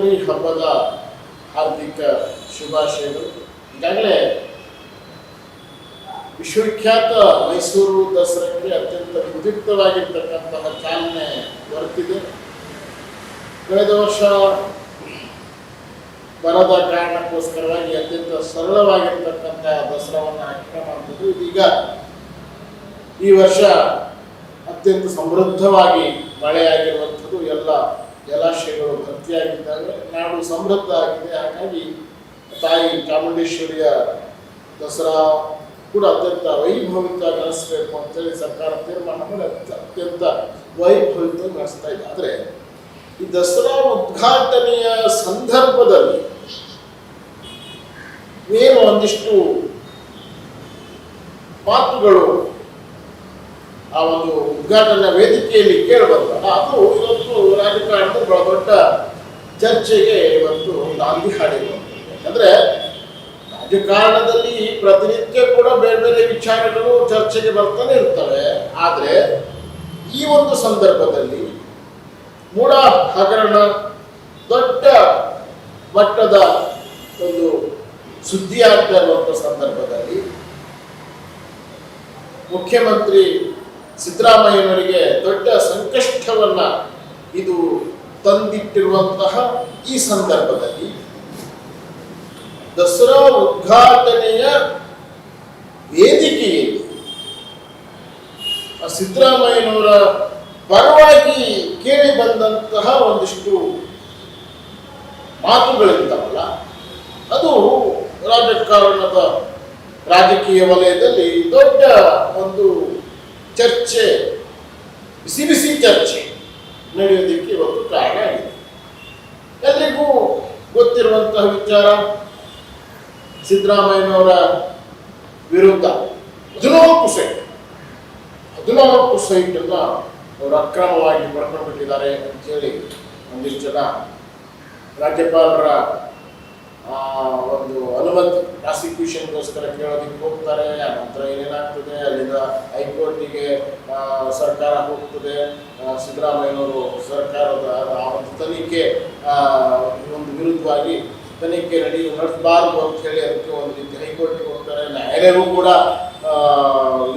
ನವರಾತ್ರಿ ಹಬ್ಬದ ಹಾರ್ದಿಕ ಶುಭಾಶಯಗಳು. ಈಗಾಗಲೇ ವಿಶ್ವವಿಖ್ಯಾತ ಮೈಸೂರು ದಸರಾಕ್ಕೆ ಅತ್ಯಂತ ಉದ್ಯುಕ್ತವಾಗಿರ್ತಕ್ಕಂತಹ ಚಾಲನೆ ದೊರೆತಿದೆ ಕಳೆದ ವರ್ಷ ಬರದ ಕಾರಣಕ್ಕೋಸ್ಕರವಾಗಿ ಅತ್ಯಂತ ಸರಳವಾಗಿರ್ತಕ್ಕಂಥ ದಸರಾವನ್ನು ಆಚರಣೆ ಮಾಡಬಹುದು ಇದೀಗ ಈ ವರ್ಷ ಅತ್ಯಂತ ಸಮೃದ್ಧವಾಗಿ ಮಳೆಯಾಗಿರುವಂಥದ್ದು ಎಲ್ಲ ಜಲಾಶಯಗಳು ಭರ್ತಿಯಾಗಿದ್ದಾವೆ. ನಾಡು ಸಮೃದ್ಧ ಆಗಿದೆ. ಹಾಗಾಗಿ ತಾಯಿ ಚಾಮುಂಡೇಶ್ವರಿಯ ದಸರಾ ಕೂಡ ಅತ್ಯಂತ ವೈಭವಿಕ ನಡೆಸಬೇಕು ಅಂತೇಳಿ ಸರ್ಕಾರ ತೀರ್ಮಾನ ಮಾಡಿ ಅತ್ಯಂತ ವೈಭವಿಕ ನಡೆಸ್ತಾ ಇದೆ. ಆದರೆ ಈ ದಸರಾ ಉದ್ಘಾಟನೆಯ ಸಂದರ್ಭದಲ್ಲಿ ಏನು ಒಂದಿಷ್ಟು ಮಾತುಗಳು ಆ ಒಂದು ಉದ್ಘಾಟನಾ ವೇದಿಕೆಯಲ್ಲಿ ಕೇಳಬಲ್ಲ ಅದು ಇವತ್ತು ರಾಜಕಾರಣದ ಬಹಳ ದೊಡ್ಡ ಚರ್ಚೆಗೆ ಇವತ್ತು ನಾಂದಿ ಹಾಡಿರುವ ಯಾಕಂದ್ರೆ ರಾಜಕಾರಣದಲ್ಲಿ ಪ್ರತಿನಿತ್ಯ ಕೂಡ ಬೇರೆ ಬೇರೆ ವಿಚಾರಗಳು ಚರ್ಚೆಗೆ ಬರ್ತಾನೆ ಇರ್ತವೆ. ಆದರೆ ಈ ಒಂದು ಸಂದರ್ಭದಲ್ಲಿ ಮೂಡ ಹಗರಣ ದೊಡ್ಡ ಮಟ್ಟದ ಒಂದು ಸುದ್ದಿ ಆಗ್ತಾ ಇರುವಂಥ ಸಂದರ್ಭದಲ್ಲಿ ಮುಖ್ಯಮಂತ್ರಿ ಸಿದ್ದರಾಮಯ್ಯನವರಿಗೆ ದೊಡ್ಡ ಸಂಕಷ್ಟವನ್ನ ಇದು ತಂದಿಟ್ಟಿರುವಂತಹ ಈ ಸಂದರ್ಭದಲ್ಲಿ ದಸರಾ ಉದ್ಘಾಟನೆಯ ವೇದಿಕೆಯಲ್ಲಿ ಸಿದ್ದರಾಮಯ್ಯನವರ ಪರವಾಗಿ ಕೇಳಿ ಬಂದಂತಹ ಒಂದಿಷ್ಟು ಮಾತುಗಳಿದ್ದಾವಲ್ಲ, ಅದು ರಾಜಕಾರಣದ ರಾಜಕೀಯ ವಲಯದಲ್ಲಿ ದೊಡ್ಡ ಒಂದು ಚರ್ಚೆ. ಬಿಸಿ ಬಿಸಿ ಚರ್ಚೆ ನಡೆಯೋದಕ್ಕೆ ಇವತ್ತು ಕಾರಣ ಆಗಿದೆ ಎಲ್ರಿಗೂ ಗೊತ್ತಿರುವಂತಹ ವಿಚಾರ? ಸಿದ್ದರಾಮಯ್ಯನವರ ವಿರುದ್ಧ ಹದಿನಾಲ್ಕು ಸೈಟ್, ಹದಿನಾಲ್ಕು ಅನ್ನ ಅವರು ಅಕ್ರಮವಾಗಿ ಪಡ್ಕೊಂಡು ಬಿಟ್ಟಿದ್ದಾರೆ ಅಂತೇಳಿ ಒಂದಿಷ್ಟು ಜನ ರಾಜ್ಯಪಾಲರ ಒಂದು ಅನುಮತಿ, ಪ್ರಾಸಿಕ್ಯೂಷನ್ಗೋಸ್ಕರ ಕೇಳೋದಕ್ಕೆ ಹೋಗ್ತಾರೆ ನಂತರ ಏನೇನಾಗ್ತದೆ, ಅಲ್ಲಿಂದ ಹೈಕೋರ್ಟಿಗೆ ಸರ್ಕಾರ ಹೋಗ್ತದೆ ಸಿದ್ದರಾಮಯ್ಯನವರು ಸರ್ಕಾರದ ಆ ಒಂದು ತನಿಖೆ ಒಂದು ವಿರುದ್ಧವಾಗಿ ತನಿಖೆ ನಡಿ ನಡೆಸಬಾರದು ಅಂತ ಹೇಳಿ ಅದಕ್ಕೆ ಒಂದು ರೀತಿ ಹೈಕೋರ್ಟಿಗೆ ಹೋಗ್ತಾರೆ. ನ್ಯಾಯಾಲಯವೂ ಕೂಡ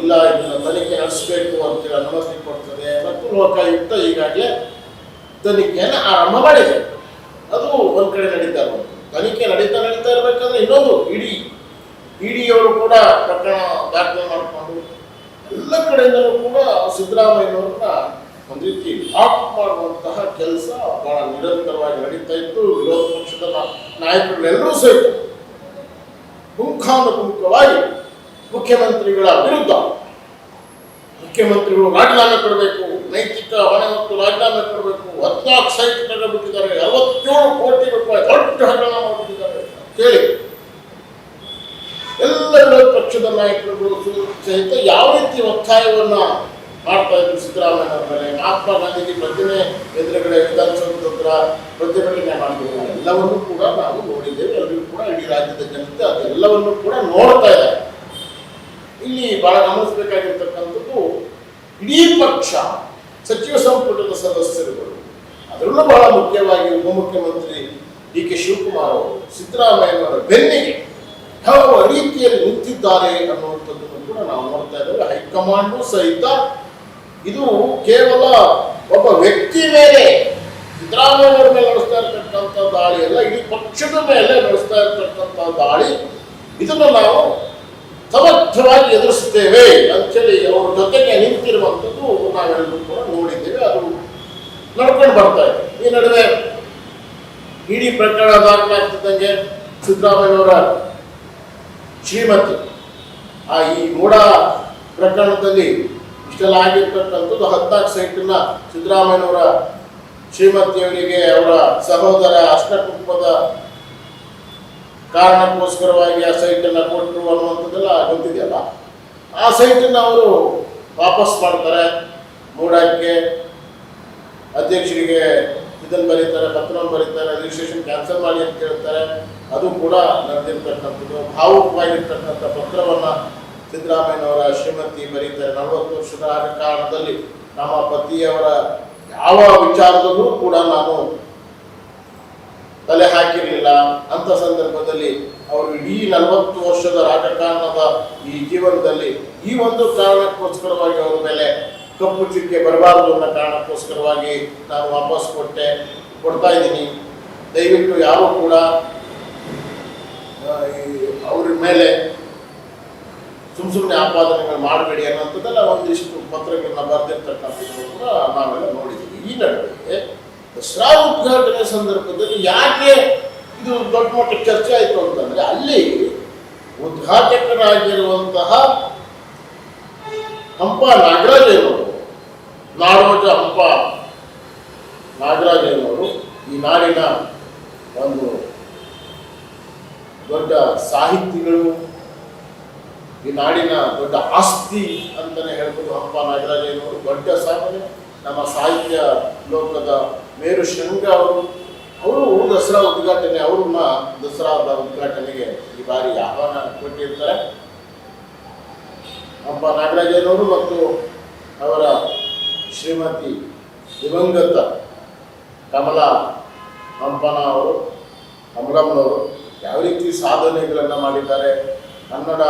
ಇಲ್ಲ, ಇದನ್ನು ತನಿಖೆ ನಡೆಸಬೇಕು ಅಂತೇಳಿ ಅನುಮತಿ ಕೊಡ್ತದೆ. ಮತ್ತು ಲೋಕಾಯುಕ್ತ ಈಗಾಗಲೇ ತನಿಖೆಯನ್ನು ಆರಂಭ ಮಾಡಿದೆ. ಅದು ಒಂದು ಕಡೆ ನಡೀತಾ ತನಿಖೆ ನಡೀತಾ ನಡೀತಾ ಇರಬೇಕಾದ್ರೆ ಇನ್ನೊಂದು ಇಡಿ ಇಡಿಯವರು ಕೂಡ ಪ್ರಕರಣ ದಾಖಲೆ ಮಾಡಿಕೊಂಡು ಎಲ್ಲ ಕಡೆಯಿಂದಲೂ ಕೂಡ ಸಿದ್ದರಾಮಯ್ಯನವ್ರನ್ನ ಒಂದು ರೀತಿ ಲಾಕ್ ಮಾಡುವಂತಹ ಕೆಲಸ ಬಹಳ ನಿರಂತರವಾಗಿ ನಡೀತಾ ಇತ್ತು. ವಿರೋಧ ಪಕ್ಷದ ನಾಯಕರುಗಳೆಲ್ಲರೂ ಸಹಿತ ಪುಂಖಾನುಪುಂಖವಾಗಿ ಮುಖ್ಯಮಂತ್ರಿಗಳ ವಿರುದ್ಧ ಮುಖ್ಯಮಂತ್ರಿಗಳು ರಾಜೀನಾಮೆ ಕೊಡಬೇಕು, ನೈತಿಕ ಹೊಣೆ ಮತ್ತು ರಾಜೀನಾಮೆ ಕೊಡಬೇಕು ಹದಿನಾಲ್ಕು ಸೈಟ್ ತಗೊಂಡ್ಬಿಟ್ಟಿದ್ದಾರೆ ಅರವತ್ತೇಳು ಕೋಟಿ ರೂಪಾಯಿ ದೊಡ್ಡ ಹಗರಣ ಕೇಳಿ ಎಲ್ಲ ಪಕ್ಷದ ನಾಯಕರುಗಳು ಸಹಿತ ಯಾವ ರೀತಿ ಒತ್ತಾಯವನ್ನ ಮಾಡ್ತಾ ಇದ್ರು ಸಿದ್ದರಾಮಯ್ಯ ಮೇಲೆ? ಮಹಾತ್ಮ ಗಾಂಧೀಜಿ ಪ್ರತಿಮೆ ಎದುರುಗಡೆ ವಿಧಾನಸೌಧ ಹತ್ರ ಪ್ರತಿಭಟನೆ ಮಾಡಿದ್ರು. ಎಲ್ಲವನ್ನೂ ಕೂಡ ನಾವು ನೋಡಿದ್ದೇವೆ. ಎಲ್ಲರೂ ಕೂಡ ಇಡೀ ರಾಜ್ಯದ ಜನತೆ ಅದೆಲ್ಲವನ್ನೂ ಕೂಡ ನೋಡ್ತಾ ಇದ್ದಾರೆ ಇಲ್ಲಿ ಬಹಳ ಗಮನಿಸಬೇಕಾಗಿರ್ತಕ್ಕಂಥದ್ದು, ಇಡೀ ಪಕ್ಷ, ಸಚಿವ ಸಂಪುಟದ ಸದಸ್ಯರುಗಳು, ಅದರಲ್ಲೂ ಬಹಳ ಮುಖ್ಯವಾಗಿ ಉಪಮುಖ್ಯಮಂತ್ರಿ ಡಿ ಕೆ ಶಿವಕುಮಾರ್ ಅವರು ಸಿದ್ದರಾಮಯ್ಯನವರ ಬೆನ್ನಿಗೆ ಯಾವ ರೀತಿಯಲ್ಲಿ ನಿಂತಿದ್ದಾರೆ ಅನ್ನುವಂಥದ್ದನ್ನು ಕೂಡ ನಾವು ನೋಡ್ತಾ ಇದ್ದೇವೆ. ಹೈಕಮಾಂಡು ಸಹಿತ ಇದು ಕೇವಲ ಒಬ್ಬ ವ್ಯಕ್ತಿ ಮೇಲೆ ಸಿದ್ದರಾಮಯ್ಯನವರ ಮೇಲೆ ನಡೆಸ್ತಾ ಇರ್ತಕ್ಕಂಥ ದಾಳಿ ಅಲ್ಲ, ಇಡೀ ಪಕ್ಷದ ಮೇಲೆ ನಡೆಸ್ತಾ ಇರ್ತಕ್ಕಂಥ ದಾಳಿ. ಇದನ್ನು ನಾವು ಸಮರ್ಥವಾಗಿ ಎದುರಿಸುತ್ತೇವೆ ಅಂತೇಳಿ ಅವ್ರ ಜೊತೆಗೆ ನಿಂತಿರುವಂಥದ್ದು ನಾವೆಲ್ಲರೂ ಕೂಡ ನೋಡಿದ್ದೇವೆ. ಅದು ನಡ್ಕೊಂಡು ಬರ್ತಾ ಇದೆ. ಈ ನಡುವೆ ಇಡೀ ಪ್ರಕರಣ ದಾಖಲಾಗ್ತಿದ್ದಂಗೆ ಸಿದ್ದರಾಮಯ್ಯನವರ ಶ್ರೀಮತಿ. ಆ ಈ ಮೂಡ ಪ್ರಕರಣದಲ್ಲಿ ಇಷ್ಟೆಲ್ಲ ಆಗಿರ್ತಕ್ಕಂಥದ್ದು ಹದಿನಾಲ್ಕು ಸೈಟನ್ನ ಸಿದ್ದರಾಮಯ್ಯನವರ ಶ್ರೀಮತಿಯವರಿಗೆ ಅವರ ಸಹೋದರ ಅಷ್ಟಕುಂಪದ ಕಾರಣಕ್ಕೋಸ್ಕರವಾಗಿ ಆ ಸೈಟನ್ನು ಕೊಟ್ಟರು ಅನ್ನುವಂಥದ್ದೆಲ್ಲ ಗೊತ್ತಿದೆಯಲ್ಲ. ಆ ಸೈಟನ್ನು ಅವರು ವಾಪಸ್ ಮಾಡ್ತಾರೆ. ಮೂಡಕ್ಕೆ ಅಧ್ಯಕ್ಷರಿಗೆ ಇದನ್ನು ಬರೀತಾರೆ ಪತ್ರವನ್ನು ಬರೀತಾರೆ ರಿಜಿಸ್ಟ್ರೇಷನ್ ಕ್ಯಾನ್ಸಲ್ ಮಾಡಿ ಅಂತ ಕೇಳ್ತಾರೆ. ಅದು ಕೂಡ ನಡೆದಿರ್ತಕ್ಕಂಥದ್ದು. ಭಾವುಕವಾಗಿರ್ತಕ್ಕಂಥ ಪತ್ರವನ್ನು ಸಿದ್ದರಾಮಯ್ಯನವರ ಶ್ರೀಮತಿ ಬರೀತಾರೆ. ನಲವತ್ತು ವರ್ಷದ ಕಾರಣದಲ್ಲಿ ನಮ್ಮ ಪತಿಯವರ ಯಾವ ವಿಚಾರದಲ್ಲೂ ಕೂಡ ನಾನು ತಲೆ ಹಾಕಿರಲಿಲ್ಲ. ಅಂತ ಸಂದರ್ಭದಲ್ಲಿ ಅವರು ಇಡೀ ನಲವತ್ತು ವರ್ಷದ ರಾಜಕಾರಣದ ಈ ಜೀವನದಲ್ಲಿ ಈ ಒಂದು ಕಾರಣಕ್ಕೋಸ್ಕರವಾಗಿ ಅವರ ಮೇಲೆ ಕಪ್ಪು ಚುಕ್ಕೆ ಬರಬಾರದು ಅನ್ನೋ ಕಾರಣಕ್ಕೋಸ್ಕರವಾಗಿ ನಾನು ವಾಪಸ್ ಕೊಟ್ಟೆ, ಕೊಡ್ತಾ ಇದ್ದೀನಿ. ದಯವಿಟ್ಟು ಯಾರು ಕೂಡ ಅವ್ರ ಮೇಲೆ ಸುಮ್ ಸುಮ್ಮನೆ ಆಪಾದನೆಗಳು ಮಾಡಬೇಡಿ ಅನ್ನೋಂಥದ್ದೆಲ್ಲ ಒಂದಿಷ್ಟು ಪತ್ರಗಳನ್ನ ಬರೆದಿರ್ತಕ್ಕಂಥದ್ದು ಕೂಡ ನಾವೆಲ್ಲ ನೋಡಿದ್ದೀವಿ. ಈ ನಡುವೆ ದಸರಾ ಉದ್ಘಾಟನೆ ಸಂದರ್ಭದಲ್ಲಿ ಯಾಕೆ ಇದು ದೊಡ್ಡ ಮಟ್ಟಕ್ಕೆ ಚರ್ಚೆ ಆಯಿತು ಅಂತಂದ್ರೆ ಅಲ್ಲಿ ಉದ್ಘಾಟಕರಾಗಿರುವಂತಹ ಹಂಪ ನಾಗರಾಜಯ್ಯನವರು ನಾಡೋಜ ಹಂಪ ನಾಗರಾಜಯ್ಯನವರು ಈ ನಾಡಿನ ಒಂದು ದೊಡ್ಡ ಸಾಹಿತಿಗಳು, ಈ ನಾಡಿನ ದೊಡ್ಡ ಆಸ್ತಿ ಅಂತಾನೆ ಹೇಳ್ಬೋದು ಹಂಪ ನಾಗರಾಜಯ್ಯನವರು ದೊಡ್ಡ ಸಾಧನೆ ನಮ್ಮ ಸಾಹಿತ್ಯ ಲೋಕದ ಮೇರು ಶೃಂಗ ಅವರು. ಅವರು ದಸರಾ ಉದ್ಘಾಟನೆ ಅವ್ರನ್ನ ದಸರಾದ ಉದ್ಘಾಟನೆಗೆ ಈ ಬಾರಿ ಆಹ್ವಾನ ಕೊಟ್ಟಿರ್ತಾರೆ. ಹಂಪ ನಾಗರಾಜಯ್ಯನವರು ಮತ್ತು ಅವರ ಶ್ರೀಮತಿ ದಿವಂಗತ ಕಮಲಾ ಹಂಪನ ಅವರು ಕಮಲಮ್ಮನವರು ಯಾವ ರೀತಿ ಸಾಧನೆಗಳನ್ನು ಮಾಡಿದ್ದಾರೆ? ಕನ್ನಡ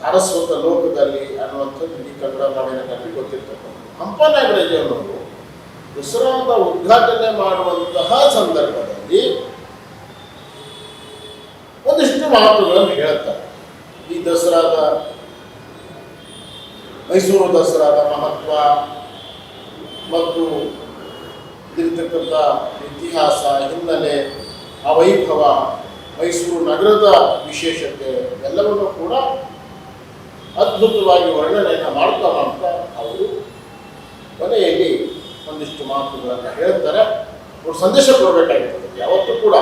ಸಾರಸ್ವತ ಲೋಕದಲ್ಲಿ ಅನ್ನುವಂಥದ್ದು ಈ ಕನ್ನಡ ನಾಡಿನಲ್ಲಿ ಗೊತ್ತಿರ್ತಕ್ಕಂಥ ಹಂಪ ನಾಗರಾಜಯ್ಯನವರು ದಸರಾದ ಉದ್ಘಾಟನೆ ಮಾಡುವಂತಹ ಸಂದರ್ಭದಲ್ಲಿ ಒಂದಿಷ್ಟು ಮಾತುಗಳನ್ನು ಹೇಳ್ತಾರೆ. ಈ ದಸರಾದ, ಮೈಸೂರು ದಸರಾದ ಮಹತ್ವ ಮತ್ತು ಇದಿರ್ತಕ್ಕಂಥ ಇತಿಹಾಸ, ಹಿನ್ನೆಲೆ ಆ ವೈಭವ ಮೈಸೂರು ನಗರದ ವಿಶೇಷತೆ ಎಲ್ಲವನ್ನು ಕೂಡ ಅದ್ಭುತವಾಗಿ ವರ್ಣನೆಯನ್ನು ಮಾಡ್ತಾ ಮಾಡ್ತಾ ಅವರು ಕೊನೆಯಲ್ಲಿ ಒಂದಿಷ್ಟು ಮಾತುಗಳನ್ನು ಹೇಳ್ತಾರೆ. ಅವರು ಸಂದೇಶ ಕೊಡಬೇಕಾಗಿರ್ತದೆ. ಯಾವತ್ತೂ ಕೂಡ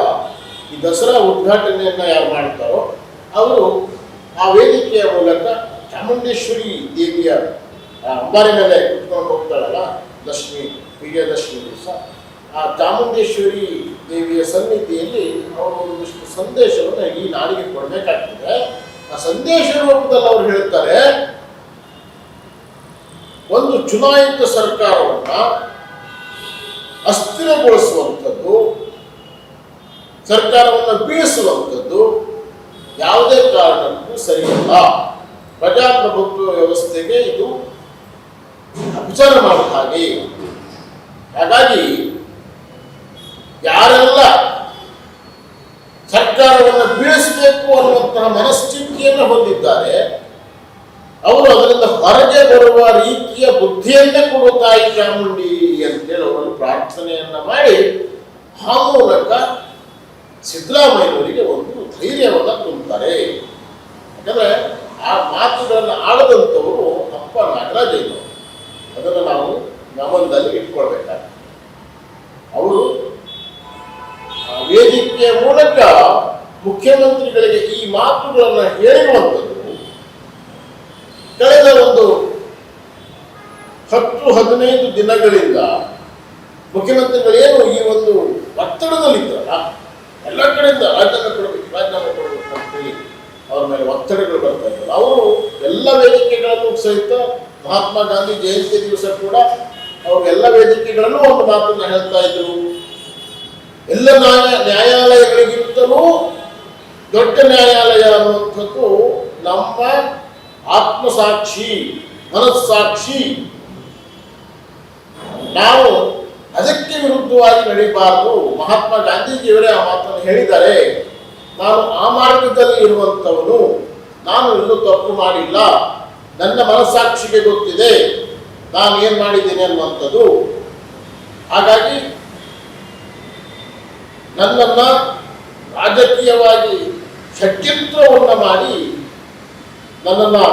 ಈ ದಸರಾ ಉದ್ಘಾಟನೆಯನ್ನು ಯಾರು ಮಾಡ್ತಾರೋ ಅವರು ಆ ವೇದಿಕೆಯ ಮೂಲಕ ಚಾಮುಂಡೇಶ್ವರಿ ದೇವಿಯ ಅಂಬಾರಿ ಮೇಲೆ ಕುತ್ಕೊಂಡು ಹೋಗ್ತಾಳಲ್ಲ ದಶಮಿ ವಿಜಯದಶಮಿ ದಿವಸ. ಆ ಚಾಮುಂಡೇಶ್ವರಿ ದೇವಿಯ ಸನ್ನಿಧಿಯಲ್ಲಿ ಅವರು ಒಂದಿಷ್ಟು ಸಂದೇಶವನ್ನು ಈ ನಾಡಿಗೆ ಕೊಡಬೇಕಾಗ್ತದೆ. ಆ ಸಂದೇಶ ರೂಪದಲ್ಲಿ ಅವರು ಹೇಳ್ತಾರೆ ಒಂದು ಚುನಾಯಿತ ಸರ್ಕಾರವನ್ನ ಅಸ್ಥಿರಗೊಳಿಸುವಂಥದ್ದು, ಸರ್ಕಾರವನ್ನು ಬೀಳಿಸುವಂಥದ್ದು ಯಾವುದೇ ಕಾರಣಕ್ಕೂ ಸರಿಯಲ್ಲ. ಪ್ರಜಾಪ್ರಭುತ್ವ ವ್ಯವಸ್ಥೆಗೆ ಇದು ಮಾಡುವ ಹಾಗೆ ಹಾಗಾಗಿ ಯಾರೆಲ್ಲ ಸರ್ಕಾರವನ್ನು ಬೀಳಿಸಬೇಕು ಅನ್ನುವಂತಹ ಮನಸ್ಥಿತಿಯನ್ನು ಹೊಂದಿದ್ದಾರೆ, ಅವರು ಅದರಿಂದ ಹೊರಗೆ ಬರುವ ರೀತಿಯ ಬುದ್ಧಿಯನ್ನೇ ಕೊಡುವ ತಾಯಿ ಚಾಮುಂಡಿ ಅಂತೇಳಿ ಅವರು ಪ್ರಾರ್ಥನೆಯನ್ನ ಮಾಡಿ, ಆ ಮೂಲಕ ಸಿದ್ದರಾಮಯ್ಯನವರಿಗೆ ಒಂದು ಧೈರ್ಯವನ್ನು ತುಂಬುತ್ತಾರೆ. ಯಾಕಂದ್ರೆ ಆ ಮಾತುಗಳನ್ನು ಆಡದಂಥವರು ಅಪ್ಪ ನಾಗರಾಜಯ್ಯನವರು ಅದನ್ನು ನಾವು ಗಮನದಲ್ಲಿ ಇಟ್ಕೊಳ್ಬೇಕಾಗ್ತದೆ ಅವರು ಆ ವೇದಿಕೆಯ ಮೂಲಕ ಮುಖ್ಯಮಂತ್ರಿಗಳಿಗೆ ಈ ಹೇಳಿರುವಂಥದ್ದು ಕಳೆದ ಒಂದು ಹತ್ತು ಹದಿನೈದು ದಿನಗಳಿಂದ ಮುಖ್ಯಮಂತ್ರಿಗಳೇನು ಈ ಒಂದು ಒತ್ತಡದಲ್ಲಿದ್ದಾರ ಎಲ್ಲ ಕಡೆಯಿಂದ ರಾಜೀನಾಮೆ ಕೊಡಬೇಕು ರಾಜೀನಾಮೆ ಕೊಡಬೇಕು ಅಂತೇಳಿ ಅವ್ರ ಮೇಲೆ ಒತ್ತಡಗಳು ಬರ್ತಾ ಇದ್ದಾರೆ ಅವರು ಎಲ್ಲ ವೇದಿಕೆಗಳನ್ನು ಸಹಿತ ಮಹಾತ್ಮ ಗಾಂಧಿ ಜಯಂತಿ ದಿವಸ ಕೂಡ ಅವರು ಎಲ್ಲ ವೇದಿಕೆಗಳಲ್ಲೂ ಒಂದು ಮಾತನ್ನು ಹೇಳ್ತಾ ಇದ್ರು. ಎಲ್ಲ ನ್ಯಾಯ ನ್ಯಾಯಾಲಯಗಳಿಗಿಂತಲೂ ದೊಡ್ಡ ನ್ಯಾಯಾಲಯ ಅನ್ನುವಂಥದ್ದು ನಮ್ಮ ಆತ್ಮಸಾಕ್ಷಿ, ಮನಸ್ಸಾಕ್ಷಿ. ನಾವು ಅದಕ್ಕೆ ವಿರುದ್ಧವಾಗಿ ನಡೀಬಾರದು. ಮಹಾತ್ಮ ಗಾಂಧೀಜಿಯವರೇ ಆ ಮಾತನ್ನು ಹೇಳಿದ್ದಾರೆ. ನಾನು ಆ ಮಾರ್ಗದಲ್ಲಿ ಇರುವಂಥವನು. ನಾನು ಇನ್ನೂ ತಪ್ಪು ಮಾಡಿಲ್ಲ. ನನ್ನ ಮನಸ್ಸಾಕ್ಷಿಗೆ ಗೊತ್ತಿದೆ. ನಾನು ಏನ್ ಮಾಡಿದ್ದೇನೆ ಅನ್ನುವಂಥದ್ದು. ಹಾಗಾಗಿ ನನ್ನನ್ನು ರಾಜಕೀಯವಾಗಿ ಷಡ್ಯಂತ್ರವನ್ನು ಮಾಡಿ ನನ್ನನ್ನು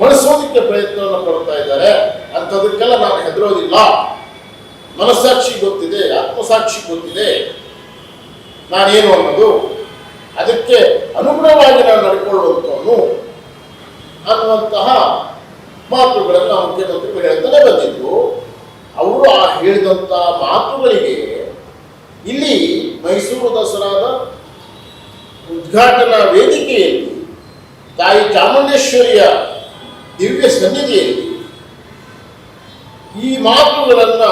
ಮಣಿಸೋದಕ್ಕೆ ಪ್ರಯತ್ನವನ್ನು ಪಡ್ತಾ ಇದ್ದಾರೆ. ಅಂಥದಕ್ಕೆಲ್ಲ ನಾನು ಹೆದರೋದಿಲ್ಲ. ಮನಸ್ಸಾಕ್ಷಿ ಗೊತ್ತಿದೆ, ಆತ್ಮಸಾಕ್ಷಿ ಗೊತ್ತಿದೆ. ನಾನೇನು ಅನ್ನೋದು ಅದಕ್ಕೆ ಅನುಗುಣವಾಗಿ ನಾನು ನಡ್ಕೊಳ್ಳುವಂಥವನು ಅನ್ನುವಂತಹ ಮಾತುಗಳನ್ನು ಮುಖ್ಯಮಂತ್ರಿಗಳು ಹೇಳ್ತಾನೆ ಬಂದಿದ್ದು ಅವರು ಆ ಹೇಳಿದಂಥ ಮಾತುಗಳಿಗೆ ಇಲ್ಲಿ ಮೈಸೂರು ದಸರಾದ ಉದ್ಘಾಟನಾ ವೇದಿಕೆಯಲ್ಲಿ ತಾಯಿ ಚಾಮುಂಡೇಶ್ವರಿಯ ದಿವ್ಯ ಸನ್ನಿಧಿಯಲ್ಲಿ ಈ ಮಾತುಗಳನ್ನ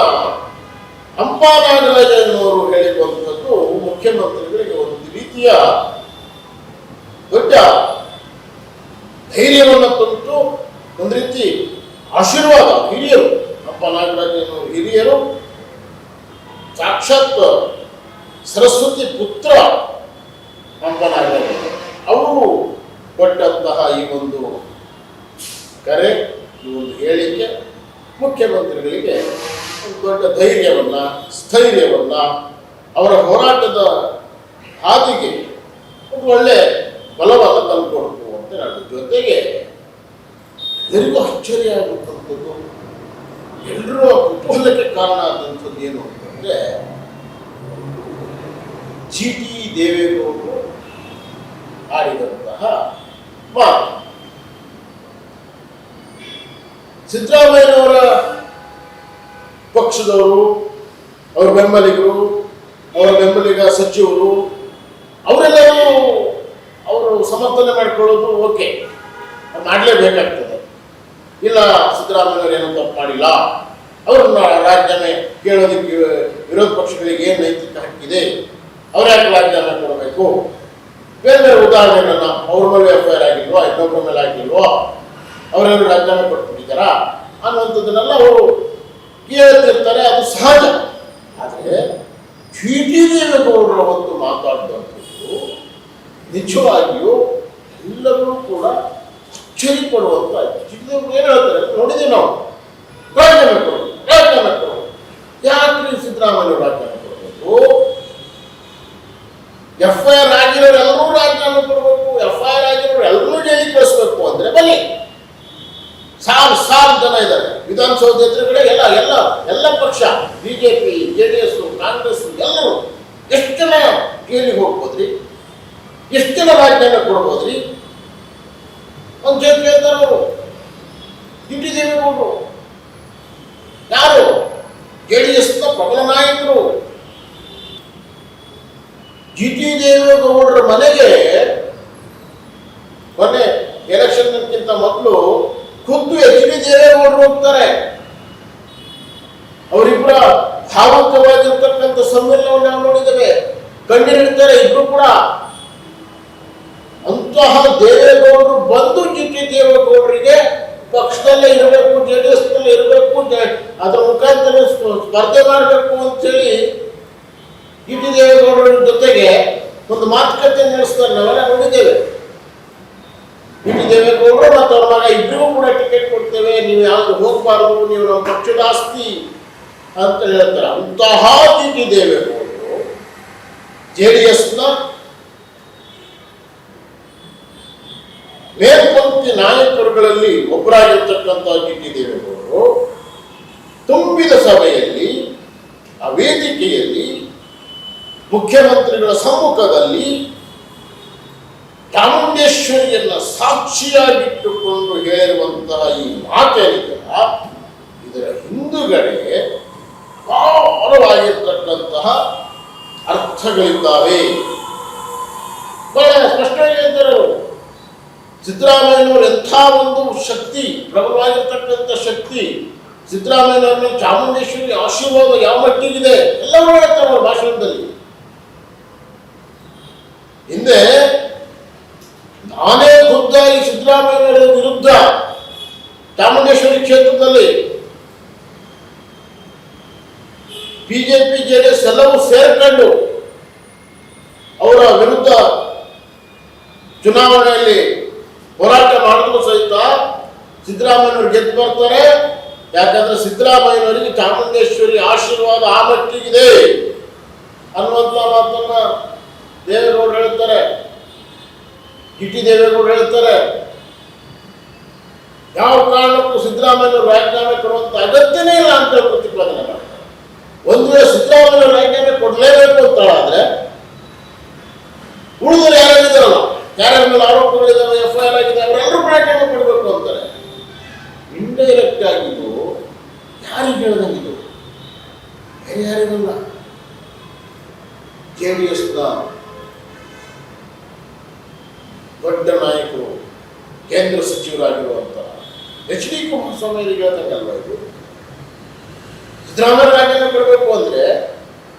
ಹಂಪಾನಾಗರಾಜನವರು ಹೇಳಿರುವಂಥದ್ದು ಮುಖ್ಯಮಂತ್ರಿಗಳಿಗೆ ಒಂದು ರೀತಿಯ ದೊಡ್ಡ ಧೈರ್ಯವನ್ನು ತಂದು ಒಂದು ರೀತಿ ಆಶೀರ್ವಾದ ಹಿರಿಯರು ಅಪ್ಪ ನಾಗರಾಜನು ಹಿರಿಯರು, ಸಾಕ್ಷಾತ್ ಸರಸ್ವತಿ ಪುತ್ರ ಅಪ್ಪ ಅವರು ಕೊಟ್ಟಂತಹ ಈ ಒಂದು ಕರೆ, ಈ ಒಂದು ಹೇಳಿಕೆ ಮುಖ್ಯಮಂತ್ರಿಗಳಿಗೆ ಒಂದು ದೊಡ್ಡ ಧೈರ್ಯವನ್ನ, ಸ್ಥೈರ್ಯವನ್ನ, ಅವರ ಹೋರಾಟದ ಹಾದಿಗೆ ಒಂದು ಒಳ್ಳೆ ಬಲವಾದ ತಂದುಕೊಡ್ತು ಅಂತ ಹೇಳೋದು ಜೊತೆಗೆ ಎಲ್ಲರಿಗೂ ಆಶ್ಚರ್ಯ ಆಗುವಂಥದ್ದು ಎಲ್ಲರೂ ಕುತೂಹಲಕ್ಕೆ ಕಾರಣ ಆದಂಥದ್ದು ಏನು ಅಂತಂದ್ರೆ, ಜಿ ಟಿ ದೇವೇಗೌಡರು ಆಡಿದಂತಹ ಮಾತು. ಸಿದ್ದರಾಮಯ್ಯನವರ ಪಕ್ಷದವರು, ಅವರ ಬೆಂಬಲಿಗರು, ಅವರ ಬೆಂಬಲಿಗ ಸಚಿವರು, ಅವರೆಲ್ಲರೂ ಅವರು ಸಮರ್ಥನೆ ಮಾಡಿಕೊಳ್ಳೋದು ಓಕೆ. ಮಾಡಲೇಬೇಕಾಗ್ತದೆ. ಇಲ್ಲ ಸಿದ್ದರಾಮಯ್ಯವರು ಏನೂ ತಪ್ಪು ಮಾಡಿಲ್ಲ. ಅವ್ರನ್ನ ರಾಜೀನಾಮೆ ಕೇಳೋದಕ್ಕೆ, ವಿರೋಧ ಪಕ್ಷಗಳಿಗೆ ಏನು ನೈತಿಕ ಹಕ್ಕಿದೆ? ಅವ್ರ ಯಾಕೆ ರಾಜೀನಾಮೆ ಕೊಡಬೇಕು? ಬೇರೆ ಬೇರೆ ಉದಾಹರಣೆಗಳನ್ನ ಅವ್ರ ಮೇಲೆ ಎಫ್ ಐ ಆರ್ ಆಗಿಲ್ವೋ ಇನ್ನೊಬ್ಬರ ಮೇಲೆ ಆಗಿಲ್ವೋ ಅವರೇನು ರಾಜೀನಾಮೆ ಕೊಟ್ಬಿಟ್ಟಿದ್ದಾರಾ? ಅನ್ನುವಂಥದ್ದನ್ನೆಲ್ಲ ಅವರು ಕೇಳ್ತಿರ್ತಾರೆ ಅದು ಸಹಜ. ಆದರೆ ಜಿ ಟಿ ದೇವೇಗೌಡರ ಹೊತ್ತು ಮಾತಾಡಿದಂಥದ್ದು ನಿಜವಾಗಿಯೂ ಎಲ್ಲರೂ ಕೂಡ ಅಚ್ಚರಿ ಪಡುವಂತ ಏನು ಹೇಳ್ತಾರೆ? ನೋಡಿದ್ದೀವಿ ನಾವು. ರಾಜೀನಾಮೆ ಕೊಡು ರಾಜೀನಾಮೆ ಕೊಡು. ಯಾಕೆ ಸಿದ್ದರಾಮಯ್ಯ ಕೊಡಬೇಕು ಎಫ್ ಐ ಆರ್ ಆಗಿರೋರು ಎಲ್ಲರೂ ರಾಜೀನಾಮೆ ಕೊಡಬೇಕು ಎಫ್ ಐ ಆರ್ ಆಗಿರೋರು ಎಲ್ಲರೂ ಜೈಲಿಗೆ ಕಳಿಸ್ಬೇಕು ಅಂದ್ರೆ ಬನ್ನಿ ಸಾವಿರ ಸಾವಿರ ಜನ ಇದ್ದಾರೆ ವಿಧಾನಸೌಧ ಎದುರುಗಡೆ ಎಲ್ಲ ಎಲ್ಲ ಎಲ್ಲ ಪಕ್ಷ BJP J D S Congress ಎಲ್ಲರೂ ಎಷ್ಟು ಜನ ಜೈಲಿಗೆ ಹೋಗ್ಬೋದ್ರಿ? ಎಷ್ಟು ಜನ ರಾಜೀನಾಮೆ ಕೊಡ್ಬೋದ್ರಿ? ಒಂದು ಜೊತೆ ಕೇಳ್ತಾರೆ ಅವರು. ಅವರು ದೇವೇಗೌಡರು. ಯಾರು? ಜೆ ಡಿ ಎಸ್ನ ಪ್ರಬಲ ನಾಯಕರು. ಜಿ ಟಿ ದೇವೇಗೌಡರ ಮನೆಗೆ ಮೊನ್ನೆ ಎಲೆಕ್ಷನ್ಗಿಂತ ಮೊದಲು ಖುದ್ದು ಓಡ್ ಹೋಗ್ತಾರೆ. ಅವರಿಬ್ಬರ ಭಾವಂತವಾಗಿರ್ತಕ್ಕಂಥ ಸಮ್ಮೇಳನವನ್ನು ನಾವು ನೋಡಿದ್ದೇವೆ. ಕಂಡಿಡ್ತಾರೆ ಇಬ್ರು ಕೂಡ. ಅಂತಹ ದೇವೇಗೌಡರು ಬಂದು ಜಿ ದೇವೇಗೌಡರಿಗೆ ಪಕ್ಷದಲ್ಲೇ ಇರಬೇಕು ಜೆ ಡಿ ಎಸ್ನಲ್ಲಿ ಇರಬೇಕು ಅದರ ಮುಖಾಂತರ ಸ್ಪರ್ಧೆ ಮಾಡಬೇಕು ಅಂತೇಳಿ ಜಿ ಟಿ ದೇವೇಗೌಡರ ಜೊತೆಗೆ ಒಂದು ಮಾತುಕತೆ ನಡೆಸ್ತಾರೆ. ನಾವೆಲ್ಲ ನೋಡಿದ್ದೇವೆ. ಜಿ ಟಿ ದೇವೇಗೌಡರು ಮತ್ತು ಅವ್ರ ಮಗ ಇಬ್ಬರಿಗೂ ಕೂಡ ಟಿಕೆಟ್ ಕೊಡ್ತೇವೆ, ನೀವು ಯಾವುದು ಹೋಗಬಾರ್ದು, ನೀವು ನಮ್ಮ ಪಕ್ಷದ ಆಸ್ತಿ ಅಂತ ಹೇಳ್ತಾರೆ. ಅಂತಹ ಟಿ ದೇವೇಗೌಡರು ಜೆ ಡಿ ಎಸ್ನ ಮೇಲ್ಪಂಕ್ತಿ ನಾಯಕರುಗಳಲ್ಲಿ ಒಬ್ಬರಾಗಿರ್ತಕ್ಕಂಥ ಜಿ ಟಿ ದೇವೇಗೌಡರು ತುಂಬಿದ ಸಭೆಯಲ್ಲಿ, ಆ ವೇದಿಕೆಯಲ್ಲಿ, ಮುಖ್ಯಮಂತ್ರಿಗಳ ಸಮ್ಮುಖದಲ್ಲಿ ಚಾಮುಂಡೇಶ್ವರಿಯನ್ನ ಸಾಕ್ಷಿಯಾಗಿಟ್ಟುಕೊಂಡು ಹೇಳಿರುವಂತಹ ಈ ಮಾತೇನಿದೆಯಲ್ಲ ಇದರ ಹಿಂದುಗಡೆ ಅಪಾರವಾಗಿರ್ತಕ್ಕಂತಹ ಅರ್ಥಗಳಿದ್ದಾವೆ. ಬಹಳ ಸ್ಪಷ್ಟವಾಗಿ ಹೇಳ್ತಾರೆ ಸಿದ್ದರಾಮಯ್ಯನವರು ಎಂಥ ಒಂದು ಶಕ್ತಿ, ಪ್ರಬಲವಾಗಿರ್ತಕ್ಕಂಥ ಶಕ್ತಿ, ಸಿದ್ದರಾಮಯ್ಯನವರನ್ನು ಚಾಮುಂಡೇಶ್ವರಿ ಆಶೀರ್ವಾದ ಯಾವ ಮಟ್ಟಿಗಿದೆ? ಎಲ್ಲವೂ ಹೇಳ್ತಾರೆ ಅವರ ಭಾಷಣದಲ್ಲಿ. ಹಿಂದೆ ನಾನೇ ಖುದ್ದಾಗಿ ಸಿದ್ದರಾಮಯ್ಯ ವಿರುದ್ಧ ಚಾಮುಂಡೇಶ್ವರಿ ಕ್ಷೇತ್ರದಲ್ಲಿ ಬಿಜೆಪಿ, ಜೆಡಿಎಸ್ ಎಲ್ಲವೂ ಸೇರ್ಕೊಂಡು ಅವರ ವಿರುದ್ಧ ಚುನಾವಣೆಯಲ್ಲಿ ಹೋರಾಟ ಮಾಡಿದ್ರು ಸಹಿತ ಸಿದ್ದರಾಮಯ್ಯವರು ಗೆದ್ದು ಬರ್ತಾರೆ. ಯಾಕಂದ್ರೆ ಸಿದ್ದರಾಮಯ್ಯನವರಿಗೆ ಚಾಮುಂಡೇಶ್ವರಿ ಆಶೀರ್ವಾದ ಆ ಮಟ್ಟಿಗಿದೆ ಅನ್ನುವಂಥ ಮಾತನ್ನ ದೇವೇಗೌಡರು ಹೇಳ್ತಾರೆ. ಟಿ ದೇವೇಗೌಡರು ಹೇಳ್ತಾರೆ, ಯಾವ ಕಾರಣಕ್ಕೂ ಸಿದ್ದರಾಮಯ್ಯ ರಾಜೀನಾಮೆ ಕೊಡುವಂತ ಅಗತ್ಯನೇ ಇಲ್ಲ ಅಂತ ಪ್ರತಿಪಾದನೆ ಮಾಡ್ತಾರೆ. ಒಂದು ವೇಳೆ ಸಿದ್ದರಾಮಯ್ಯ ರಾಜೀನಾಮೆ ಕೊಡಲೇಬೇಕು ಅಂತ ಆದ್ರೆ, ಉಳಿದವರು ಯಾರಾಗಿದ್ದಾರಲ್ಲ ಯಾರ ಮೇಲೆ ಆರೋಪಗಳಿದ್ದಾವೆ ಎಫ್ ಐ ಆರ್ ಆಗಿದೆ, ಅವರೆಲ್ಲರೂ ರಾಜೀನಾಮೆ ಕೊಡಬೇಕು ಅಂತಾರೆ. ಇಂಡೈರೆಕ್ಟ್ ಆಗಿದ್ದು ಯಾರಿಗೆ ಹೇಳಿದಂಗಿದ್ದು? ಬೇರೆ ಯಾರಿಗಲ್ಲ ಜೆ ಡಿ ಎಸ್ನ ದೊಡ್ಡ ನಾಯಕರು ಕೇಂದ್ರ ಸಚಿವರಾಗಿರುವಂತಹ ಎಚ್ ಡಿ ಕುಮಾರಸ್ವಾಮಿಯವರಿಗೆ ಹೇಳ್ದಂಗಲ್ವ ಇದು. ಸಿದ್ದರಾಮಯ್ಯ ರಾಜೀನಾಮೆ ಕೊಡಬೇಕು ಅಂದ್ರೆ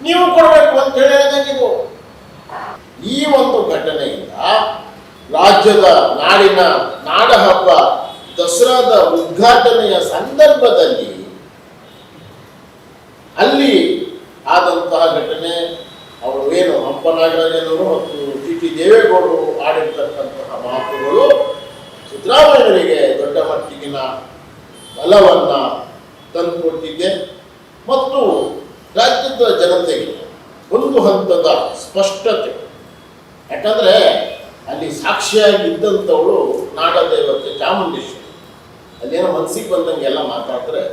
ನೀವು ಕೊಡಬೇಕು ಅಂತ ಹೇಳಿ ಈ ಒಂದು ಘಟನೆಯಿಂದ ರಾಜ್ಯದ ನಾಡಿನ ನಾಡ ಹಬ್ಬ ದಸರಾದ ಉದ್ಘಾಟನೆಯ ಸಂದರ್ಭದಲ್ಲಿ ಅಲ್ಲಿ ಆದಂತಹ ಘಟನೆ, ಅವರು ಏನು ಹಂಪನಾಗರಾಜನವರು ಮತ್ತು ಟಿ ಟಿ ದೇವೇಗೌಡರು ಆಡಿರ್ತಕ್ಕಂತಹ ಮಾತುಗಳು ಸಿದ್ದರಾಮಯ್ಯರಿಗೆ ದೊಡ್ಡ ಮಟ್ಟಿಗಿನ ಬಲವನ್ನ ತಂದುಕೊಟ್ಟಿದೆ ಮತ್ತು ರಾಜ್ಯದ ಜನತೆಗೆ ಒಂದು ಹಂತದ ಸ್ಪಷ್ಟತೆ. ಯಾಕಂದ್ರೆ ಅಲ್ಲಿ ಸಾಕ್ಷಿಯಾಗಿದ್ದಂಥವಳು ನಾಡದೇವತೆ ಚಾಮುಂಡೇಶ್ವರಿ. ಅಲ್ಲೇನೋ ಮನಸ್ಸಿಗೆ ಬಂದಂಗೆ ಎಲ್ಲ ಮಾತಾಡಿದ್ರೆ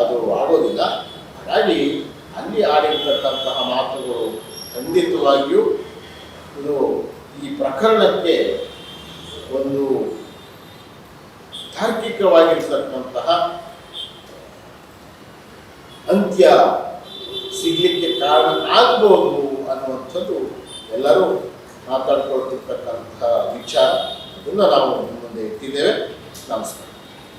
ಅದು ಆಗೋದಿಲ್ಲ. ಹಾಗಾಗಿ ಅಲ್ಲಿ ಆಡಿರ್ತಕ್ಕಂತಹ ಮಾತುಗಳು ಖಂಡಿತವಾಗಿಯೂ ಇದು ಈ ಪ್ರಕರಣಕ್ಕೆ ಒಂದು ತಾರ್ಕಿಕವಾಗಿರ್ತಕ್ಕಂತಹ ಅಂತ್ಯ ಸಿಗ್ಲಿಕ್ಕೆ ಕಾರಣ ಆಗ್ಬೋದು ಅನ್ನುವಂಥದ್ದು ಎಲ್ಲರೂ ಮಾತಾಡ್ಕೊಳ್ತಿರ್ತಕ್ಕಂತಹ ವಿಚಾರ. ಅದನ್ನು ನಾವು ಮುಂದೆ ಇಟ್ಟಿದ್ದೇವೆ. ನಮಸ್ಕಾರ.